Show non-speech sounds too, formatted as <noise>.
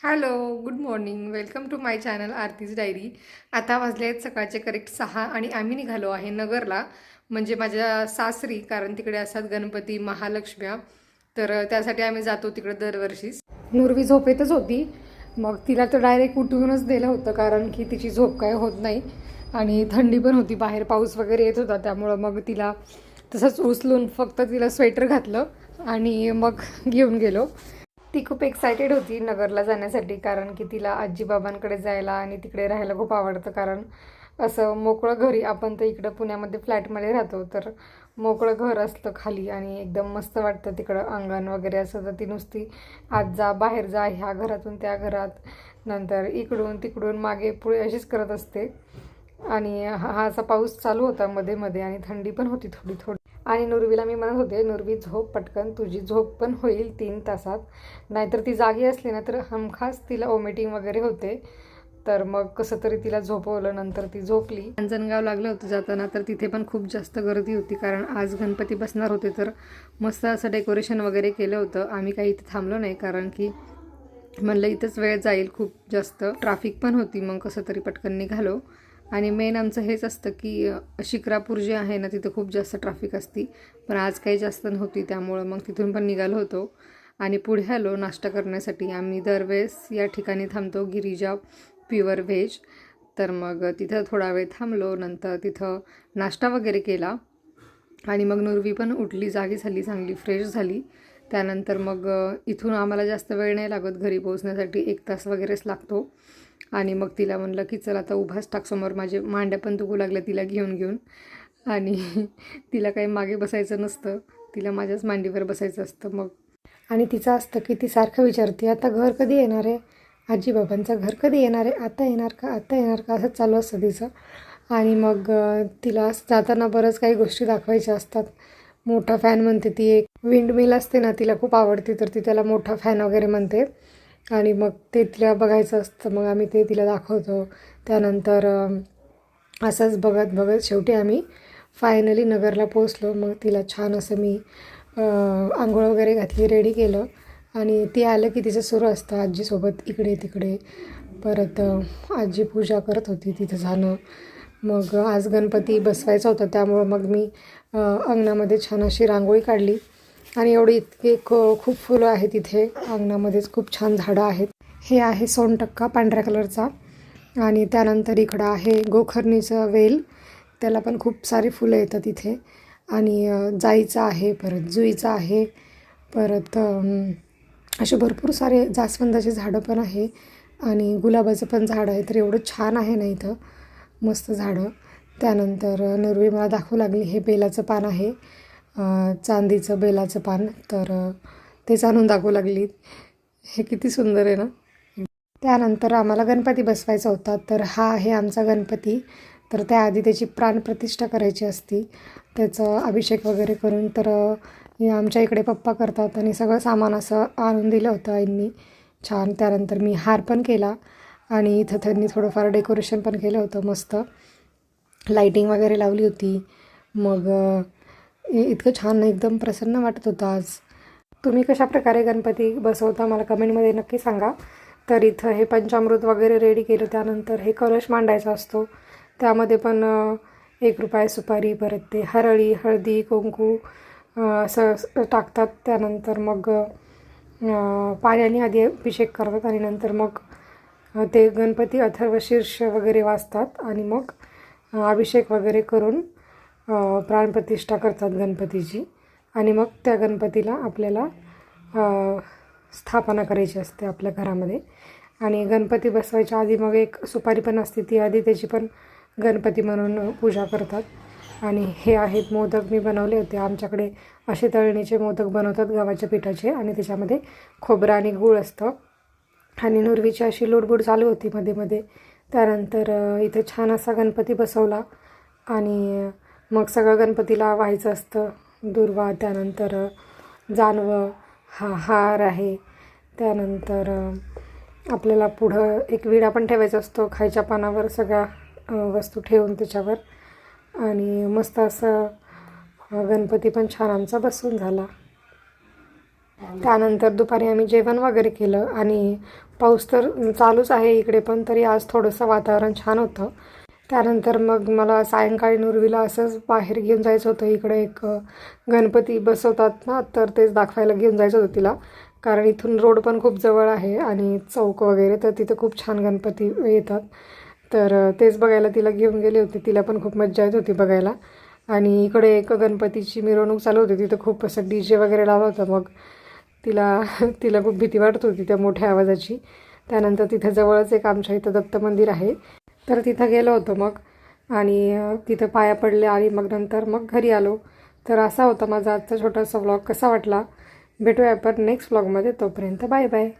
Hello good morning welcome to my channel Aarti's diary आता वाजले आहेत सकाळचे करेक्ट सहा आणि आम्ही निघालो आहे नगरला म्हणजे माझ्या सासरी कारण तिकडे असतात गणपती महालक्ष्म्या. तर त्यासाठी आम्ही जातो तिकडे दरवर्षीच नुरवी झोपेतच होती. मग तिला तर डायरेक्ट उठवूनच दिलं होतं कारण की तिची झोप काय होत नाही. आणि थंडी पण होती बाहेर पाऊस वगैरे येत होता त्यामुळं मग तिला तसंच उचलून फक्त तिला स्वेटर घातलं आणि मग घेऊन गेलो. ती खूप एक्सायटेड होती नगरला जाण्यासाठी कारण की तिला आजीबाबांकडे जायला आणि तिकडे राहायला खूप आवडतं. कारण असं मोकळं घरी आपण तर इकडं पुण्यामध्ये फ्लॅटमध्ये राहतो तर मोकळं घर असतं खाली आणि एकदम मस्त वाटतं तिकडं अंगण वगैरे असं. तर ती नुसती आज जा बाहेर जा ह्या घरातून त्या घरात. नंतर इकडून तिकडून मागे पुढे अशीच करत असते. आणि हा हा असा पाऊस चालू होता मध्ये मध्ये आणि थंडी पण होती थोडी थोडी. आणि नुरवीला मी म्हणत होते नुरवी झोप पटकन तुझी झोप पण होईल तीन तासात. नाहीतर ती जागी असली ना तर हमखास तिला ओमिटिंग वगैरे होते. तर मग कसं तरी तिला झोपवलं नंतर ती झोपली. अंजनगाव लागलं होतं जाताना तर तिथे पण खूप जास्त गर्दी होती. कारण आज गणपती बसणार होते तर मस्त असं डेकोरेशन वगैरे केलं होतं. आम्ही काही इथे थांबलो नाही कारण की म्हणलं इथंच वेळ जाईल खूप जास्त. ट्राफिक पण होती मग कसं तरी पटकन निघालो. आणि मेन आमचं हेच असतं की शिक्रापूर जे आहे ना तिथं खूप जास्त ट्रॅफिक असती. पण आज काही जास्त नव्हती त्यामुळं मग तिथून पण निघालो होतो. आणि पुढे आलो नाश्ता करण्यासाठी. आम्ही दरवेळेस या ठिकाणी थांबतो गिरिजा प्युअर व्हेज तर मग तिथं थोडा वेळ थांबलो नंतर तिथं नाश्ता वगैरे केला. आणि मग नुरवी पण उठली जागी झाली चांगली फ्रेश झाली. त्यानंतर मग इथून आम्हाला जास्त वेळ नाही लागत घरी पोहोचण्यासाठी एक तास वगैरेच लागतो. आणि मग तिला म्हणलं की चल आता उभाच टाक समोर माझे मांड्या पण दुखू लागल्या तिला घेऊन घेऊन. आणि <laughs> तिला काही मागे बसायचं नसतं. तिला माझ्याच मांडीवर बसायचं असतं मग. आणि तिचं असतं की ती सारखं विचारते आता घर कधी येणार आहे? आजी बाबांचं घर कधी येणार आहे? आता येणार का? आता येणार का? असं चालू असतं तिचं. आणि मग तिला जाताना बरंच काही गोष्टी दाखवायच्या असतात. मोठा फॅन म्हणते ती एक. विंडमिल असते ना तिला खूप आवडते तर ती त्याला मोठा फॅन वगैरे म्हणते. आणि मग ते तिला बघायचं असतं मग आम्ही ते तिला दाखवतो. त्यानंतर असंच बघत बघत शेवटी आम्ही फायनली नगरला पोचलो मग तिला छान असं मी आंघोळ वगैरे घातली रेडी केलं. आणि ती आलं की तिचं सुरू असतं आजीसोबत इकडे तिकडे. परत आजी पूजा करत होती तिथं जाणं. मग आज गणपती बसवायचा होता त्यामुळं मग मी अंगणामध्ये छान अशी रांगोळी काढली. आणि एवढी इतके क- खूप फुलं आहेत इथे. अंगणामध्येच खूप छान झाडं आहेत. हे आहे सोनटक्का पांढऱ्या कलरचा. आणि त्यानंतर इकडं आहे गोखरणीचं वेल. त्याला पण खूप सारी फुलं येतात इथे. आणि जाईचं आहे परत जुईचं आहे परत असे भरपूर सारे जास्वंदाचे झाडं पण आहे. आणि गुलाबाचं पण झाड आहे तर एवढं छान आहे ना इथं. मस्त झाडं. त्यानंतर नरवी मला दाखवू लागली हे बेलाचं पान आहे. चांदीचं बेलाचं पान. तर तेच आणून दाखवू लागली. हे किती सुंदर आहे ना? त्यानंतर आम्हाला गणपती बसवायचा होता. तर हा आहे आमचा गणपती. तर त्याआधी त्याची प्राणप्रतिष्ठा करायची असती. त्याचं अभिषेक वगैरे करून. तर आमच्या इकडे पप्पा करतात आणि सगळं सामान असं आणून दिलं होतं आईंनी. छान. त्यानंतर मी हार पण केला. आणि इथं त्यांनी थोडंफार डेकोरेशन पण केलं होतं. मस्त. लाईटिंग वगैरे लावली होती. मग इतकं छान एकदम प्रसन्न वाटत होतं आज. तुम्ही कशा प्रकारे गणपती बसवता मला कमेंटमध्ये नक्की सांगा. तर इथं हे पंचामृत वगैरे रेडी केलं त्यानंतर हे कलश मांडायचा असतो. त्यामध्ये पण एक रुपये सुपारी परत ते हरळी हळदी कुंकू असं टाकतात. त्यानंतर मग पाण्याने आधी अभिषेक करतात आणि नंतर मग ते गणपती अथर्व शीर्ष वगैरे वाचतात आणि मग अभिषेक वगैरे करून प्राणप्रतिष्ठा करतात गणपतीची. आणि मग त्या गणपतीला आपल्याला स्थापना करायची असते आपल्या घरामध्ये. आणि गणपती बसवायच्या आधी मग एक सुपारी पण असते ती आधी त्याची पण गणपती म्हणून पूजा करतात. आणि हे आहेत मोदक मी बनवले होते. आमच्याकडे असे तळणीचे मोदक बनवतात गव्हाच्या पिठाचे आणि त्याच्यामध्ये खोबरं आणि गूळ असतं. आणि नुरवीची अशी लोडबोड चालू होती मध्ये मध्ये. त्यानंतर इथं इथे छान असा गणपती बसवला. आणि मग सगळं गणपतीला व्हायचं असतं. दुर्वा त्यानंतर अ, जानवं हा हार आहे. त्यानंतर आपल्याला पुढं एक विडा पण ठेवायचा असतो. खायच्या पानावर सगळ्या वस्तू ठेवून त्याच्यावर. आणि मस्त असं गणपती पण छान आमचा बसून झाला. त्यानंतर दुपारी आम्ही जेवण वगैरे केलं. आणि पाऊस तर चालूच आहे इकडे पण तरी आज थोडंसं वातावरण छान होतं. त्यानंतर मग मला सायंकाळी नुरवीला असंच बाहेर घेऊन जायचं होतं. इकडे एक गणपती बसवतात ना तर तेच दाखवायला घेऊन जायचं होतं तिला. कारण इथून रोड पण खूप जवळ आहे आणि चौक वगैरे तर तिथे खूप छान गणपती येतात. तर तेच बघायला तिला घेऊन गेले होते. तिला पण खूप मज्जा येत होती बघायला. आणि इकडे एक गणपतीची मिरवणूक चालू होती. तिथं खूप असं डी जे वगैरे लावला होता. मग तिला <laughs> तिला खूप भीती वाटत होती त्या मोठ्या आवाजाची. त्यानंतर तिथं जवळच एक आमच्या इथं दत्त मंदिर आहे. तर तिथं गेलो होतो मग. आणि तिथं पाया पडले आणि मग नंतर मग घरी आलो. तर असा होता माझा आजचा छोटासा व्लॉग कसा वाटला? भेटूया आपण नेक्स्ट व्लॉगमध्ये तोपर्यंत बाय बाय.